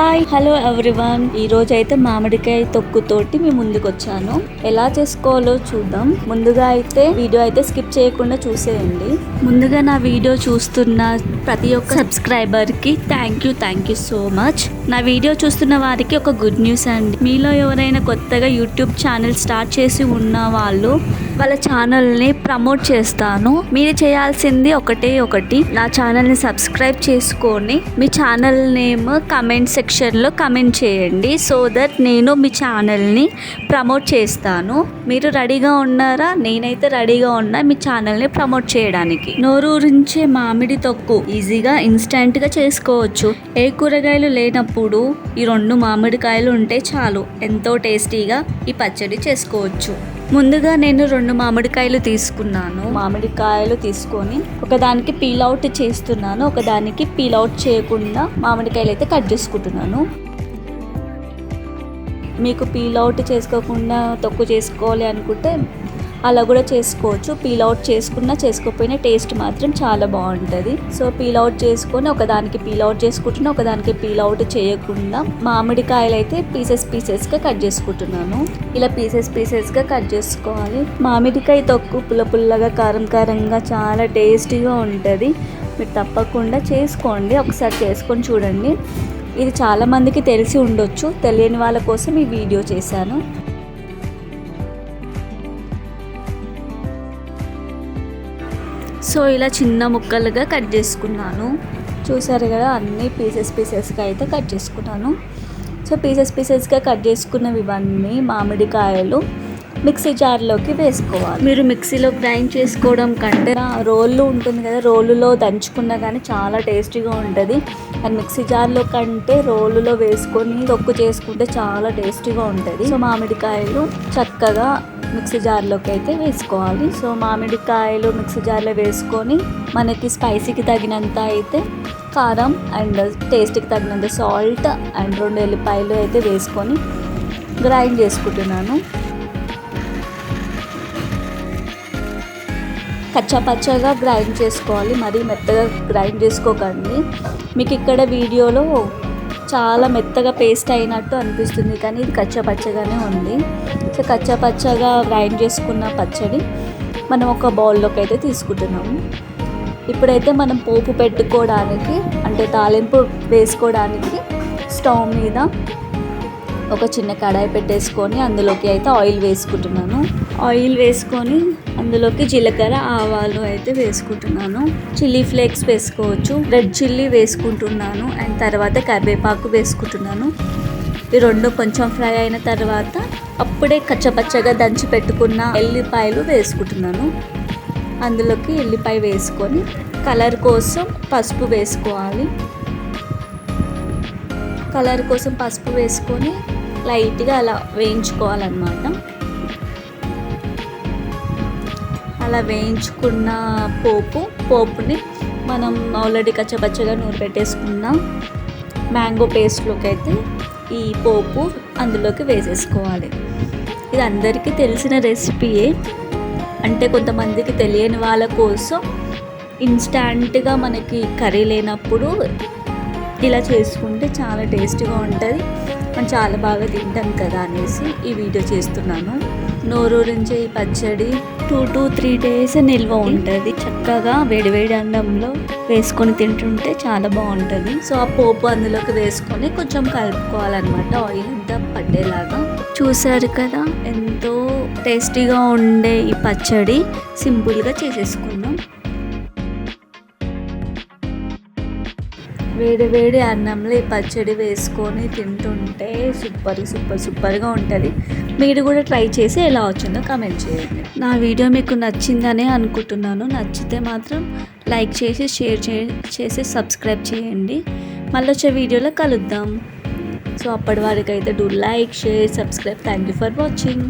Hi hello everyone. ఈ రోజు అయితే మామిడికాయ తొక్కుతోటి మీ ముందుకు వచ్చాను ఎలా చేసుకోవాలో చూద్దాం. ముందుగా అయితే వీడియో అయితే స్కిప్ చేయకుండా చూసేయండి. ముందుగా నా వీడియో చూస్తున్న ప్రతి ఒక్క సబ్స్క్రైబర్కి thank you thank you so much. నా వీడియో చూస్తున్న వారికి ఒక గుడ్ న్యూస్ అండి. మీలో ఎవరైనా కొత్తగా యూట్యూబ్ ఛానల్ స్టార్ట్ చేసి ఉన్న వాళ్ళు వాళ్ళ ఛానల్ని ప్రమోట్ చేస్తాను. మీరు చేయాల్సింది ఒకటే ఒకటి నా ఛానల్ని సబ్స్క్రైబ్ చేసుకొని మీ ఛానల్ నేమ్ కమెంట్ సెక్షన్లో కమెంట్ చేయండి. సో దట్ నేను మీ ఛానల్ని ప్రమోట్ చేస్తాను. మీరు రెడీగా ఉన్నారా? నేనైతే రెడీగా ఉన్నా మీ ఛానల్ని ప్రమోట్ చేయడానికి. నోరూరించే మామిడి తొక్కు ఈజీగా ఇన్స్టెంట్గా చేసుకోవచ్చు. ఏ కూరగాయలు లేనప్పుడు ఈ రెండు మామిడికాయలు ఉంటే చాలు. ఎంతో టేస్టీగా ఈ పచ్చడి చేసుకోవచ్చు. ముందుగా నేను రెండు మామిడికాయలు తీసుకున్నాను. మామిడికాయలు తీసుకొని ఒకదానికి పీల్ అవుట్ చేస్తున్నాను. ఒకదానికి పీల్ అవుట్ చేయకుండా మామిడికాయలు అయితే కట్ చేసుకుంటున్నాను. మీకు పీల్ అవుట్ చేసుకోకుండా తక్కువ చేసుకోవాలి అనుకుంటే అలా కూడా చేసుకోవచ్చు. పీల్ అవుట్ చేసుకున్నా చేసుకోకపోయినా టేస్ట్ మాత్రం చాలా బాగుంటుంది. సో పీల్ అవుట్ చేసుకొని ఒకదానికి పీల్ అవుట్ చేసుకుంటున్నా ఒకదానికి పీల్ అవుట్ చేయకుండా మామిడికాయలు అయితే పీసెస్ పీసెస్గా కట్ చేసుకుంటున్నాను. ఇలా పీసెస్ పీసెస్గా కట్ చేసుకోవాలి. మామిడికాయ తొక్కు పుల్ల పుల్లగా కారం కారంగా చాలా టేస్టీగా ఉంటుంది. మీరు తప్పకుండా చేసుకోండి. ఒకసారి చేసుకొని చూడండి. ఇది చాలామందికి తెలిసి ఉండొచ్చు. తెలియని వాళ్ళ కోసం ఈ వీడియో చేశాను. సో ఇలా చిన్న ముక్కలుగా కట్ చేసుకున్నాను. చూసారు కదా అన్ని పీసెస్ పీసెస్గా అయితే కట్ చేసుకున్నాను. సో పీసెస్ పీసెస్గా కట్ చేసుకున్నవి ఇవన్నీ మామిడికాయలు మిక్సీ జార్లోకి వేసుకోవాలి. మీరు మిక్సీలో గ్రైండ్ చేసుకోవడం కంటే రోళ్ళు ఉంటుంది కదా రోలులో దంచుకున్నా కానీ చాలా టేస్టీగా ఉంటుంది. అండ్ మిక్సీ జార్లో కంటే రోలులో వేసుకొని తొక్కు చేసుకుంటే చాలా టేస్టీగా ఉంటుంది. సో మామిడికాయలు చక్కగా మిక్సీ జార్లోకి అయితే వేసుకోవాలి. సో మామిడికాయలు మిక్సీ జార్లో వేసుకొని మనకి స్పైసీకి తగినంత అయితే కారం అండ్ టేస్ట్కి తగినంత సాల్ట్ అండ్ రెండు ఎల్లిపాయలు అయితే వేసుకొని గ్రైండ్ చేసుకుంటున్నాను. కచ్చా పచ్చగా గ్రైండ్ చేసుకోవాలి. మరీ మెత్తగా గ్రైండ్ చేసుకోకండి. మీకు ఇక్కడ వీడియోలో చాలా మెత్తగా పేస్ట్ అయినట్టు అనిపిస్తుంది కానీ ఇది కచ్చా పచ్చగానే ఉంది. సో కచ్చా పచ్చగా గ్రైండ్ చేసుకున్న పచ్చడి మనం ఒక బౌల్లోకి అయితే తీసుకుంటున్నాము. ఇప్పుడైతే మనం పోపు పెట్టుకోవడానికి అంటే తాలింపు వేసుకోవడానికి స్టవ్ మీద ఒక చిన్న కడాయి పెట్టేసుకొని అందులోకి అయితే ఆయిల్ వేసుకుంటున్నాను. ఆయిల్ వేసుకొని అందులోకి జీలకర్ర ఆవాలు అయితే వేసుకుంటున్నాను. చిల్లీ ఫ్లేక్స్ వేసుకోవచ్చు. రెడ్ చిల్లీ వేసుకుంటున్నాను. అండ్ తర్వాత కరివేపాకు వేసుకుంటున్నాను. ఈ రెండు కొంచెం ఫ్రై అయిన తర్వాత అప్పుడే కచ్చపచ్చగా దంచి పెట్టుకున్న ఎల్లిపాయలు వేసుకుంటున్నాను. అందులోకి ఎల్లిపాయ వేసుకొని కలర్ కోసం పసుపు వేసుకోవాలి. కలర్ కోసం పసుపు వేసుకొని లైట్గా అలా వేయించుకోవాలన్నమాట. అలా వేయించుకున్న పోపు పోపుని మనం ఆల్రెడీ కచ్చపచ్చగా నూనె పెట్టేసుకున్న మ్యాంగో పేస్ట్లోకి అయితే ఈ పోపు అందులోకి వేసేసుకోవాలి. ఇది అందరికీ తెలిసిన రెసిపీయే. అంటే కొంతమందికి తెలియని వాళ్ళ కోసం ఇన్స్టాంట్గా మనకి కర్రీ లేనప్పుడు ఇలా చేసుకుంటే చాలా టేస్టీగా ఉంటుంది. మనం చాలా బాగా తింటాం కదా అనేసి ఈ వీడియో చేస్తున్నాను. నోరూరించే ఈ పచ్చడి టూ టు త్రీ డేస్ నిల్వ ఉంటుంది. చక్కగా వేడివేడి అన్నంలో వేసుకొని తింటుంటే చాలా బాగుంటుంది. సో ఆ పోపు అందులోకి వేసుకొని కొంచెం కలుపుకోవాలన్నమాట. ఆయిల్ అంతా పట్టేలాగా. చూసారు కదా ఎంతో టేస్టీగా ఉండే ఈ పచ్చడి. సింపుల్గా చేసేసుకున్నాం వేడి వేడి అన్నంలో ఈ పచ్చడి వేసుకొని తింటుంటే సూపర్ సూపర్ సూపర్గా ఉంటుంది. మీరు కూడా ట్రై చేసి ఎలా వచ్చిందో కామెంట్ చేయండి. నా వీడియో మీకు నచ్చిందనే అనుకుంటున్నాను. నచ్చితే మాత్రం లైక్ చేసి షేర్ చే చేసి సబ్స్క్రైబ్ చేయండి. మళ్ళీ వచ్చే వీడియోలో కలుద్దాం. సో అప్పటి వరకు అయితే do like share subscribe thank you for watching